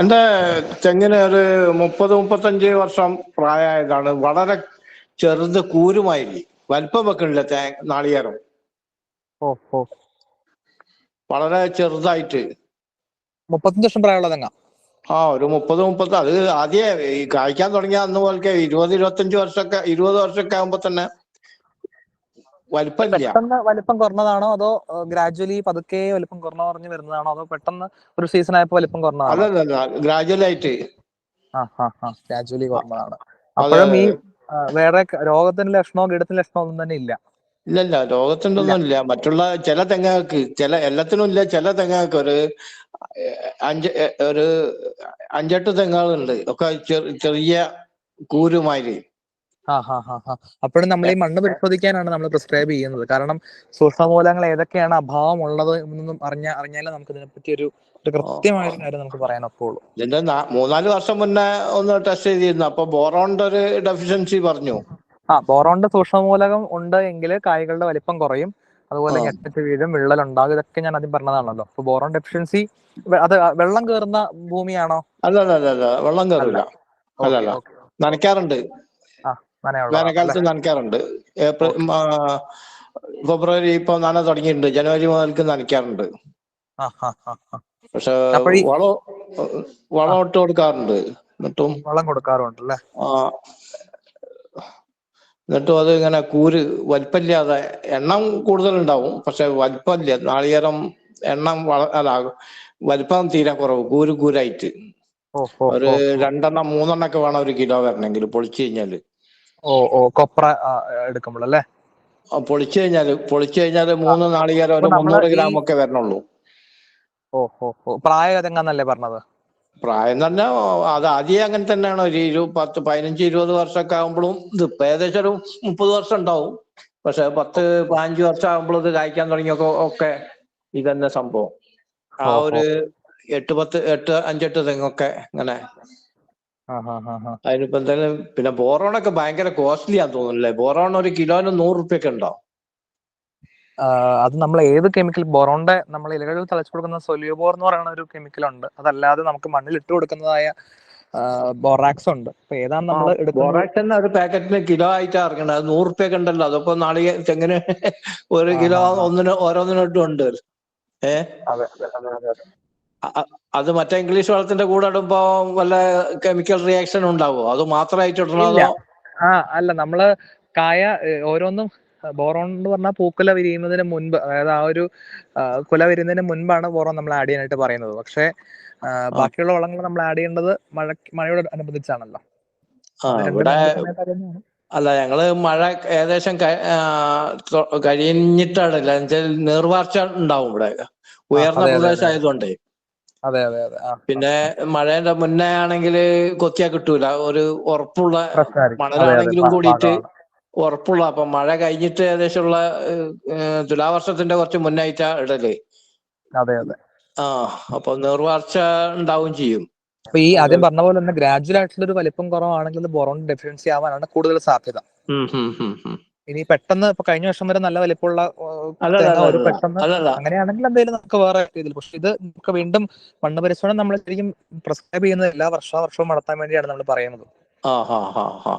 എന്റെ തെങ്ങിന് ഒരു മുപ്പത് മുപ്പത്തഞ്ച് വർഷം പ്രായമായതാണ്. വളരെ ചെറുത് കൂരുമായിരി വലിപ്പം വെക്കണില്ല തേ നാളികേരം. വളരെ ചെറുതായിട്ട്. മുപ്പത്തഞ്ച് വർഷം പ്രായമുള്ള തെങ്ങ? ആ ഒരു മുപ്പത് മുപ്പത്തി അത് ആദ്യേ ഈ കായ്ക്കാൻ തുടങ്ങിയ അന്ന് പോലത്തെ ഇരുപത് ഇരുപത്തഞ്ച് വർഷമൊക്കെ ഇരുപത് വർഷമൊക്കെ ആകുമ്പോ തന്നെ പെട്ടെന്ന് വലിപ്പം കുറഞ്ഞതാണോ? അതോ ഗ്രാജുവലി പതുക്കെ വലിപ്പം കുറഞ്ഞു കുറഞ്ഞു വരുന്നതാണോ? അതോ പെട്ടെന്ന് ഒരു സീസൺ ആയപ്പോ വലിപ്പം കുറഞ്ഞതാണോ? അല്ലല്ല ഗ്രാജുവലായിട്ട് ആ ആ ആ ഗ്രാജുവലി കുറഞ്ഞതാണ്. അപ്പോഴും ഈ വേറെ രോഗത്തിന്റെ ലക്ഷണമോ കീടത്തിന്റെ ലക്ഷണമോ ഒന്നും തന്നെ ഇല്ല. ഇല്ലല്ല രോഗത്തിന്റെ ഒന്നും ഇല്ല. മറ്റുള്ള ചില തെങ്ങുകൾക്ക് ചില എല്ലാത്തിനും ഇല്ല. ചില തെങ്ങുകൾക്ക് ഒരു അഞ്ച് ഒരു അഞ്ചെട്ട് തെങ്ങുകളുണ്ട്. ഒക്കെ ചെറിയ കൂരുമാതിരി. അപ്പോഴും നമ്മൾ ഈ മണ്ണ് പരിശോധിക്കാനാണ് നമ്മൾ പ്രിസ്ക്രൈബ് ചെയ്യുന്നത്. കാരണം സൂക്ഷ്മമൂലങ്ങൾ ഏതൊക്കെയാണ് അഭാവം ഉള്ളത് എന്നൊന്നും അറിഞ്ഞ അറിഞ്ഞാലേ നമുക്ക് ഇതിനെപ്പറ്റി ഒരു കൃത്യമായ കാര്യം നമുക്ക് പറയാൻ ഒക്കുള്ളൂ മൂന്നാൽ വർഷം മുന്നേ ഒന്ന് ടെസ്റ്റ് ചെയ്തിരുന്നു. അപ്പൊ ബോറോണിന്റെ ഒരു ഡെഫിഷ്യൻസി പറഞ്ഞു. ആ ബോറോണിന്റെ സൂക്ഷ്മമൂലകം ഉണ്ട് എങ്കിൽ കായകളുടെ വലിപ്പം കുറയും. അതുപോലെ. ഞെട്ടിച്ച് വീഴും വിള്ളൽ ഉണ്ടാകും ഇതൊക്കെ ഞാൻ ആദ്യം പറഞ്ഞതാണല്ലോ. അപ്പൊ ബോറോൺ ഡെഫിഷ്യൻസി അത് വെള്ളം കയറുന്ന ഭൂമിയാണോ? അല്ല അല്ല അല്ല. വെള്ളം കയറില്ല അല്ല, അല്ല. നനയ്ക്കാറുണ്ട്. വേനൽക്കാലത്ത് നനയ്ക്കാറുണ്ട്. ഏപ്രിൽ ഫെബ്രുവരി ഇപ്പൊ നന തുടങ്ങിയിട്ടുണ്ട്. ജനുവരി മുതൽക്ക് നനയ്ക്കാറുണ്ട്. പക്ഷെ വളം വളം ഇട്ട് കൊടുക്കാറുണ്ട്. എന്നിട്ടും വളം കൊടുക്കാറുണ്ട് അല്ലേ ആ എന്നിട്ടും അത് ഇങ്ങനെ കൂര് വലിപ്പമില്ലാതെ എണ്ണം കൂടുതലുണ്ടാവും. പക്ഷെ വലിപ്പമില്ല. നാളികേരം എണ്ണം വള അല്ല വലിപ്പം തീരെ കുറവ്. കൂര് കൂരായിട്ട്. ഒരു രണ്ടെണ്ണം മൂന്നെണ്ണം ഒക്കെ വേണം ഒരു കിലോ വരണമെങ്കിൽ പൊളിച്ചു കഴിഞ്ഞാൽ. ഓ ഓ കൊപ്ര എടുക്കുമ്പോൾ അല്ലേ പൊളിച്ചു കഴിഞ്ഞാൽ പൊളിച്ചു കഴിഞ്ഞാൽ മൂന്ന് നാളികേരം ഒരു മുന്നൂറ് ഗ്രാം ഒക്കെ വരണുള്ളൂ. ഓ ഓ ഓ പ്രായം അതെങ്ങാന്നല്ലേ പറഞ്ഞത്? പ്രായം തന്നെ അത് ആദ്യം അങ്ങനെ തന്നെയാണ്. ഒരു ഇരു പത്ത് പതിനഞ്ച് ഇരുപത് വർഷമൊക്കെ ആകുമ്പോഴും ഇത് ഏകദേശം ഒരു മുപ്പത് വർഷം ഉണ്ടാവും. പക്ഷെ പത്ത് പതിനഞ്ച് വർഷം ആകുമ്പോൾ ഇത് കായ്ക്കാൻ തുടങ്ങിയൊക്കെ ഒക്കെ ഇതന്നെ സംഭവം. ആ. ഒരു എട്ട് പത്ത് എട്ട് അഞ്ചെട്ട് തെങ്ങൊക്കെ ഇങ്ങനെ അതിനിപ്പോ എന്തായാലും പിന്നെ ബോറോണൊക്കെ ഭയങ്കര കോസ്റ്റ്ലി ആന്ന് തോന്നുന്നില്ലേ? ബോറോൺ ഒരു കിലോന് നൂറ് റുപ്യൊക്കെ ഉണ്ടോ അത് നമ്മൾ ഏത് കെമിക്കൽ ബോറോണിന്റെ നമ്മൾ ഇലകളിൽ തളച്ചു കൊടുക്കുന്ന സൊല്യൂബോർ എന്ന് പറയുന്ന ഒരു കെമിക്കൽ ഉണ്ട്. അതല്ലാതെ നമുക്ക് മണ്ണിൽ ഇട്ട് കൊടുക്കുന്നതായ ബോറാക്സ് ഉണ്ട്. അപ്പൊ ഏതാണ് നമ്മൾ ബോറാക്സ് തന്നെ ഒരു പാക്കറ്റിന് കിലോ ആയിട്ട് ഇറങ്ങണത്. അത് നൂറ് റുപ്യൊക്കെ ഉണ്ടല്ലോ. അതിപ്പോ നാളെ തെങ്ങിന് ഒരു കിലോ. ഒന്നിന് ഓരോന്നിനോട്ടും ഉണ്ട് ഏ? അതെ മറ്റേ ഇംഗ്ലീഷ് വെള്ളത്തിന്റെ കൂടെ ഇടുമ്പോ വല്ല കെമിക്കൽ റിയാക്ഷൻ ഉണ്ടാവോ? അത് മാത്രമായിട്ട് ഇടണോ ആ അല്ല നമ്മൾ കായ ഓരോന്നും ബോറോൺ എന്ന് പറഞ്ഞാൽ പൂക്കുല വിരിയുന്നതിന് മുൻപ് അതായത് ആ ഒരു കുല വിരിയുന്നതിന് മുൻപാണ് ബോറോൺ നമ്മൾ ആഡ് ചെയ്യാനായിട്ട് പറയുന്നത്. പക്ഷേ ബാക്കിയുള്ള വളങ്ങൾ നമ്മൾ ആഡ് ചെയ്യേണ്ടത് മഴ മഴയോട് അനുബന്ധിച്ചാണല്ലോ. അല്ല ഞങ്ങൾ മഴ ഏകദേശം ക- ആ, തൊ- കഴിഞ്ഞിട്ടാണ് എന്നുവെച്ചാൽ നീർവാർച്ച ഉണ്ടാവും ഇവിടെ. ഉയർന്ന അതെ, അതെ, പ്രദേശം ആയതുകൊണ്ടേ അതെ അതെ അതെ. പിന്നെ മഴേന്റെ മുന്നേ ആണെങ്കിൽ കൊത്തിയാ കിട്ടൂല. ഒരു ഉറപ്പുള്ള മണലാണെങ്കിലും കൂടിയിട്ട് ഉറപ്പുള്ള അപ്പൊ മഴ കഴിഞ്ഞിട്ട് ഏകദേശമുള്ള തുലാവർഷത്തിന്റെ കുറച്ച് മുന്നായിട്ടാ ഇടൽ. അതെ അതെ. ആ അപ്പൊ നീർവാർച്ച ഉണ്ടാവും ചെയ്യും. അപ്പൊ ഈ ആദ്യം പറഞ്ഞ പോലെ തന്നെ ഗ്രാജുവൽ ആയിട്ടുള്ള ഒരു വലിപ്പം കുറവാണെങ്കിൽ ബോറോൺ ഡെഫിഷ്യൻസി ആവാനാണ് കൂടുതൽ സാധ്യത. ഇനി പെട്ടെന്ന് ഇപ്പൊ കഴിഞ്ഞ വർഷം വരെ നല്ല വലിപ്പമുള്ള ഒരു പെട്ടെന്ന് അങ്ങനെയാണെങ്കിൽ എന്തായാലും നമുക്ക് വേറെ രീതിയിൽ പക്ഷെ ഇത് നമുക്ക് വീണ്ടും മണ്ണ് പരിശോധന നമ്മൾ ശരിക്കും പ്രിസ്ക്രൈബ് ചെയ്യുന്നത് എല്ലാ വർഷാവർഷവും നടത്താൻ വേണ്ടിയാണ് നമ്മൾ പറയുന്നത്. ആ ഹാ ഹാ ഹാ.